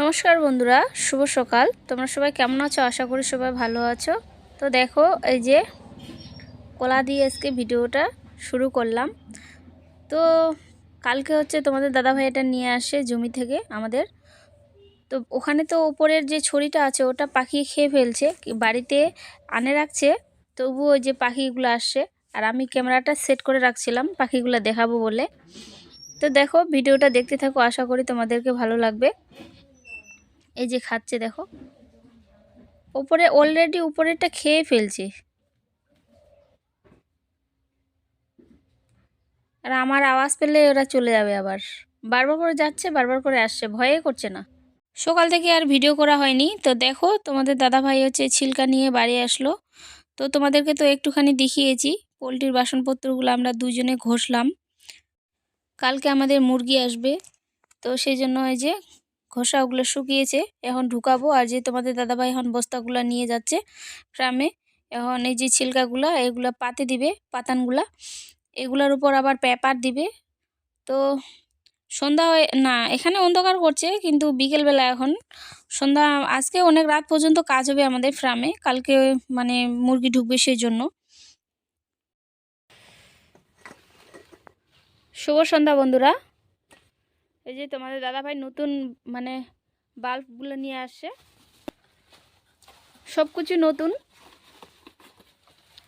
নমস্কার বন্ধুরা, শুভ সকাল। তোমরা সবাই কেমন আছো? আশা করি সবাই ভালো আছো। তো দেখো, এই যে কলা দিয়ে আজকে ভিডিওটা শুরু করলাম। তো কালকে হচ্ছে তোমাদের দাদাভাই এটা নিয়ে আসে জমি থেকে আমাদের। তো ওখানে তো ওপরের যে ছড়িটা আছে, ওটা পাখি খেয়ে ফেলছে বাড়িতে আনে রাখছে, তবুও ওই যে পাখিগুলো আসছে। আর আমি ক্যামেরাটা সেট করে রাখছিলাম, পাখিগুলো দেখাবো বলে। তো দেখো, ভিডিওটা দেখতে থাকো, আশা করি তোমাদেরকে ভালো লাগবে। এই যে খাচ্ছে, দেখো। উপরে অলরেডি উপরেরটা খেয়ে ফেলছে। আর আমার আওয়াজ পেলে ওরা চলে যাবে আবার। বারবার করে যাচ্ছে, বারবার করে আসছে, ভয়ে করছে না। সকাল থেকে আর ভিডিও করা হয়নি। তো দেখো, তোমাদের দাদা ভাই হচ্ছে ছিলকা নিয়ে বাড়ি আসলো। তো তোমাদেরকে তো একটুখানি দেখিয়েছি। পোলট্রির বাসনপত্রগুলো আমরা দুজনে ঘষলাম। কালকে আমাদের মুরগি আসবে। তো সেই জন্য এই যে ঘষা ওগুলো শুকিয়েছে। এখন ঢুকাবো আর যে তোমাদের দাদাভাই এখন বস্তাগুলো নিয়ে যাচ্ছে গ্রামে, এখন এই যে ছিলকাগুলো, এগুলো পাতে দিবে, পাতানগুলা। এগুলোর উপর আবার পেপার দিবে। তো সন্ধ্যা হয়ে, না, এখানে অন্ধকার করছে, কিন্তু বিকেলবেলা এখন সন্ধ্যা, আজকে অনেক রাত পর্যন্ত কাজ হবে আমাদের ফ্রামে। কালকে মানে মুরগি ঢুকবে সেই জন্য শুভ সন্ধ্যা বন্ধুরা। এই যে তোমাদের দাদাভাই নতুন মানে বাল্বগুলো নিয়ে আসছে। সব কিছু নতুন।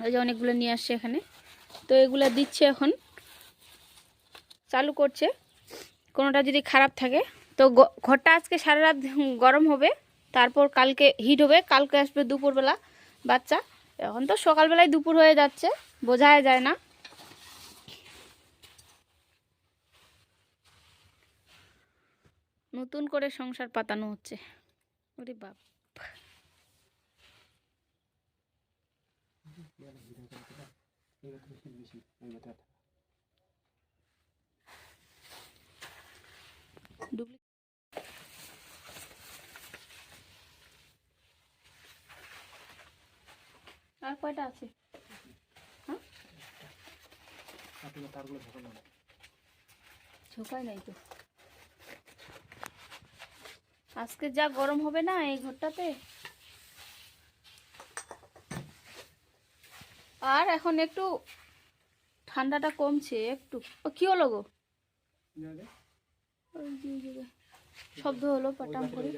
এই যে অনেকগুলো নিয়ে আসছে এখানে। তো এগুলো দিচ্ছে এখন। চালু করছে। কোনোটা যদি খারাপ থাকে, তো ঘরটা আজকে সারা রাত গরম হবে। তারপর কালকে হিট হবে। কালকে আসবে দুপুরবেলা বাচ্চা। এখন তো সকালবেলায় দুপুর হয়ে যাচ্ছে। বোঝাই যায় না। নতুন করে সংসার পাতানো হচ্ছে। ওরে বাপ। আর কয়টা আছে? হ্যাঁ? ঝোঁকাই নাই তো। আজকে যা গরম হবে না এই ঘরটাতে? আর এখন একটু ঠান্ডাটা কমছে একটু। ও, কি হলো গো? শব্দ হলো পাটাম করে।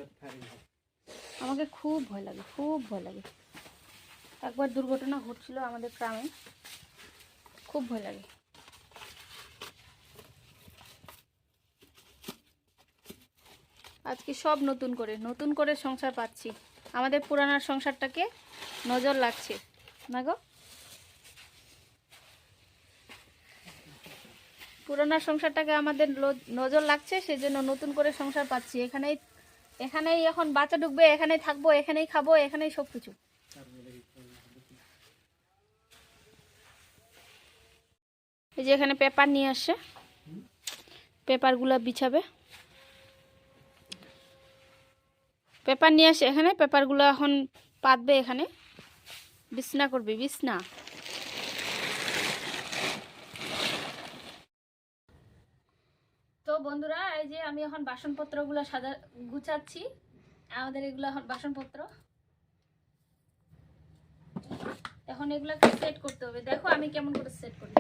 আমাকে খুব ভয় লাগে, খুব ভয় লাগে। একবার দুর্ঘটনা ঘটছিল আমাদের গ্রামে। খুব ভয় লাগে। আজকে সব নতুন করে নতুন করে সংসার পাচ্ছি। আমাদের পুরানার সংসারটাকে নজর লাগছে। না গো? পুরানা সংসারটাকে আমাদের নজর লাগছে সেই জন্য নতুন করে সংসার পাচ্ছি। এখানেই এখানেই এখন বাচ্চা ঢুকবে, এখানেই থাকব, এখানেই খাব, এখানেই সব কিছু এই যে এখানে পেপার নিয়ে আসছে। পেপারগুলো বিছাবে। পেপার নিয়ে আসে এখানে, পেপারগুলো এখন পাতবে এখানে। বিছনা করবে, বিছনা। তো বন্ধুরা, এই যে আমি এখন বাসনপত্রগুলো সাজা, গুছাচ্ছি। আমাদের এগুলো এখন বাসনপত্র। এখন এগুলোকে সেট করতে হবে। দেখো আমি কেমন করে সেট করি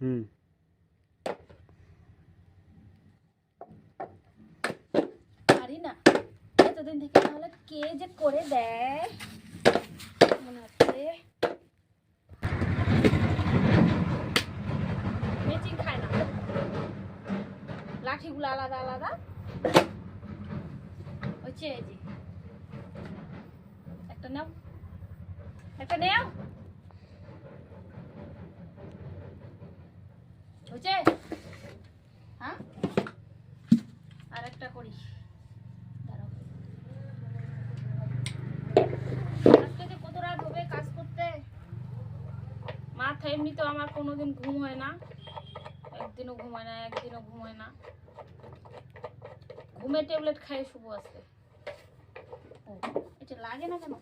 হুম। পারি না। এতদিন থেকে তাহলে কে যে করে দেয়? মনে হচ্ছে। মেচিং খায় না। লাঠিগুলো আলাদা আলাদা। হচ্ছে একটা নাও। একটা নেও। হয়েছে হ্যাঁ? আর একটা করি কত রাত হবে কাজ করতে? মাথা এমনি তো আমার কোনোদিন ঘুম হয় না। একদিনও ঘুমায় না, একদিনও ঘুমায় না। ঘুমে ট্যাবলেট খাই শুভ আছে এটা লাগে না কেন?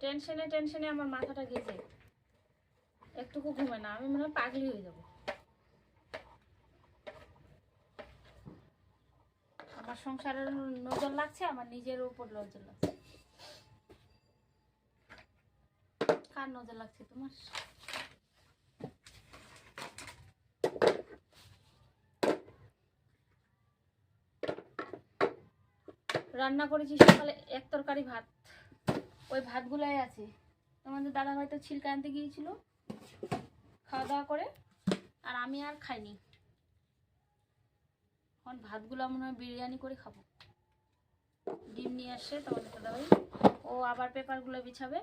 টেনশনে টেনশনে আমার মাথাটা গেছে। একটুকু ঘুমে না, আমি মনে হয় পাগলি হয়ে যাব। আমার সংসারের নজর লাগছে, আমার নিজের উপর নজর লাগছে। কার নজর লাগছে তোমার? রান্না করেছি সকালে এক তরকারি ভাত। ওই ভাতগুলাই আছে। তোমাদের দাদা ভাই তো ছিলকা আনতে গিয়েছিল। খাওয়া দাওয়া করে আর আমি আর খাইনি। এখন ভাতগুলো মনে হয় বিরিয়ানি করে খাব। ডিম নিয়ে আসছে তোমাদের দাদা ভাই ও আবার পেপারগুলো বিছাবে।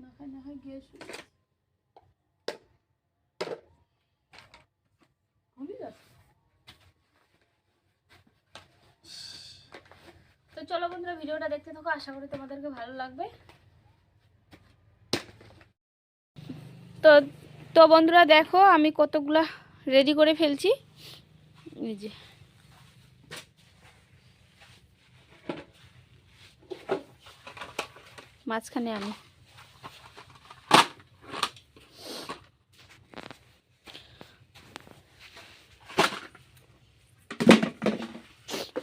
না হয় না হয় গ্যাস ভুলে যাচ্ছে তো চলো বন্ধুরা ভিডিওটা দেখতে থাকো, আশা করি তোমাদেরকে ভালো লাগবে। তো তো বন্ধুরা দেখো, আমি কতগুলা রেডি করে ফেলছি। এই যে। মাঝখানে আমি।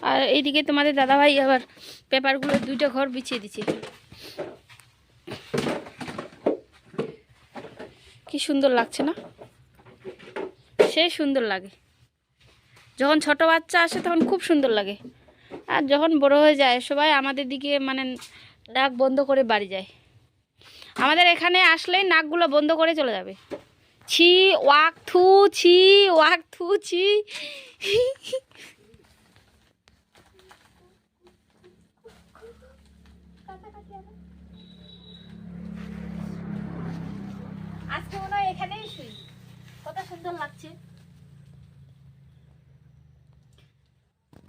আর এইদিকে তোমাদের দাদাভাই আবার পেপারগুলো দুইটা ঘর বিছিয়ে দিচ্ছে। কি সুন্দর লাগছে না? সেই সুন্দর লাগে। যখন ছোট বাচ্চা আসে তখন খুব সুন্দর লাগে। আর যখন বড় হয়ে যায়, সবাই আমাদের দিকে মানে নাক বন্ধ করে বাড়ি যায়। আমাদের এখানে আসলেই নাকগুলো বন্ধ করে চলে যাবে। ছি, ওয়াক থু, ছি, ওয়াক থু, ছি। আজকে মনে হয় এখানেই শুই। কত সুন্দর লাগছে।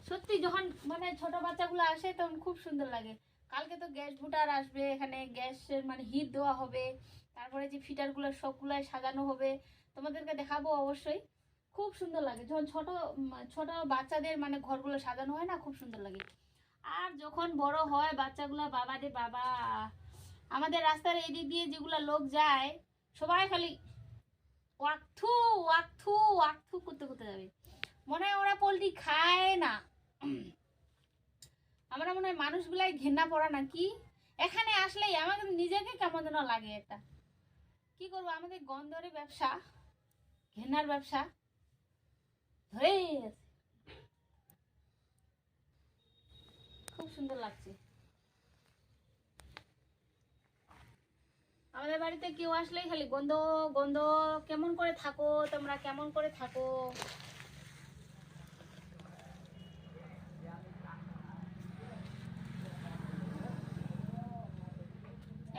সত্যি যখন মানে ছোট বাচ্চাগুলো আসে, তখন খুব সুন্দর লাগে। কালকে তো গ্যাস বুটার আসবে, এখানে গ্যাসের মানে হিট দেওয়া হবে। তারপরে যে ফিটারগুলো সবগুলাই সাজানো হবে, তোমাদেরকে দেখাবো অবশ্যই। খুব সুন্দর লাগে। যখন ছোট ছোট বাচ্চাদের মানে ঘরগুলো সাজানো হয় না, খুব সুন্দর লাগে। আর যখন বড় হয়, বাচ্চাগুলো বাবা রে বাবা। আমাদের রাস্তার এদিক দিয়ে যেগুলো লোক যায় সবাই খালি ওয়াকথু ওয়াকথু ওয়াকথু করতে করতে যাবে। মনে হয় ওরা পোলট্রি খায় না। আমরা মনে হয় মানুষগুলাই ঘেন্না পড়া নাকি? এখানে আসলেই আমাদের নিজেকে কেমন যেন লাগে এটা কি করব, আমাদের গন্ধরে ব্যবসা, ঘেন্নার ব্যবসা ধরেই আছে। খুব সুন্দর লাগছে। আমাদের বাড়িতে কেউ আসলেই খালি গন্ধ গন্ধ, কেমন করে থাকো, তোমরা কেমন করে থাকো।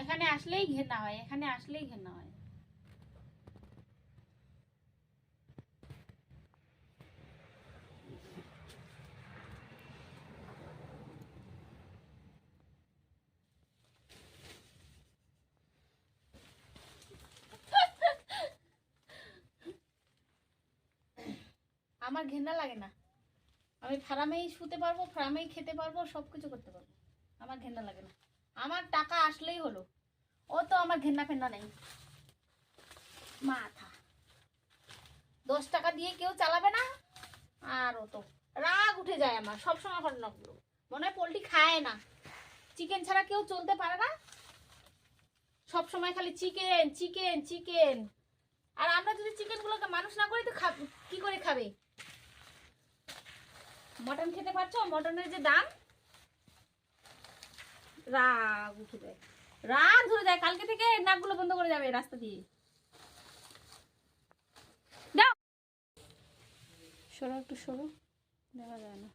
এখানে আসলেই ঘেন্না হয়, এখানে আসলেই ঘেন্না হয় আমার ঘেন্না লাগে না। আমি ফার্মেই শুতে পারব, ফার্মেই খেতে পারব সব কিছু করতে পারব। আমার ঘেন্না লাগে না। আমার টাকা আসলেই হলো। ও তো আমার ঘেন্না ফেন্না নেই। মাথা দশ টাকা দিয়ে কেউ চালাবে না? আর ও তো। রাগ উঠে যায় আমার, সবসময় ঘটনাগুলো মনে হয় পোলট্রি খায় না। চিকেন ছাড়া কেউ চলতে পারে না। সব সময় খালি চিকেন চিকেন চিকেন। আর আমরা যদি চিকেনগুলোকে মানুষ না করি তো খাব কি করে খাবে? মটন খেতে পারছ? মটনের যে দাম? রাগ উঠে যায়। রাগ ধরে যায়। কালকে থেকে নাকগুলো বন্ধ করে যাবে রাস্তা দিয়ে। সরো একটু, সরো। দেখা যায় না।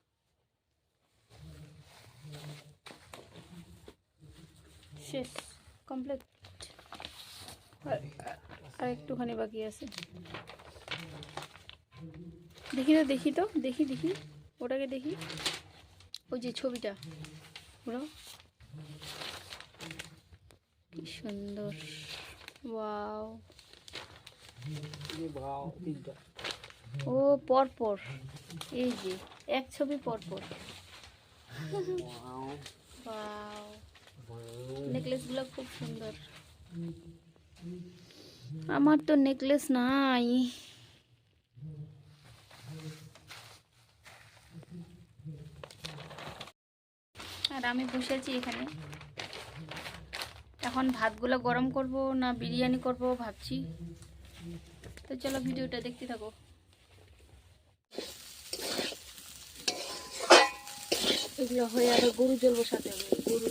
শেষ, কমপ্লিট। আর একটুখানি বাকি আছে। দেখি তো দেখি তো। দেখি দেখি। ওটাকে দেখি। ওই যে ছবিটা। ওরা। কি সুন্দর। ও পর পর এই যে, এক ছবি পরপর। নেকলেসগুলো খুব সুন্দর। আমার তো নেকলেস নাই। আর আমি বসে আছি এখানে। এখন ভাতগুলো গরম করব না বিরিয়ানি করব ভাবছি। তো চলো ভিডিওটা দেখতে থাকো। এগুলো হয়ে আর গরু জল বসাতে হবে। গরু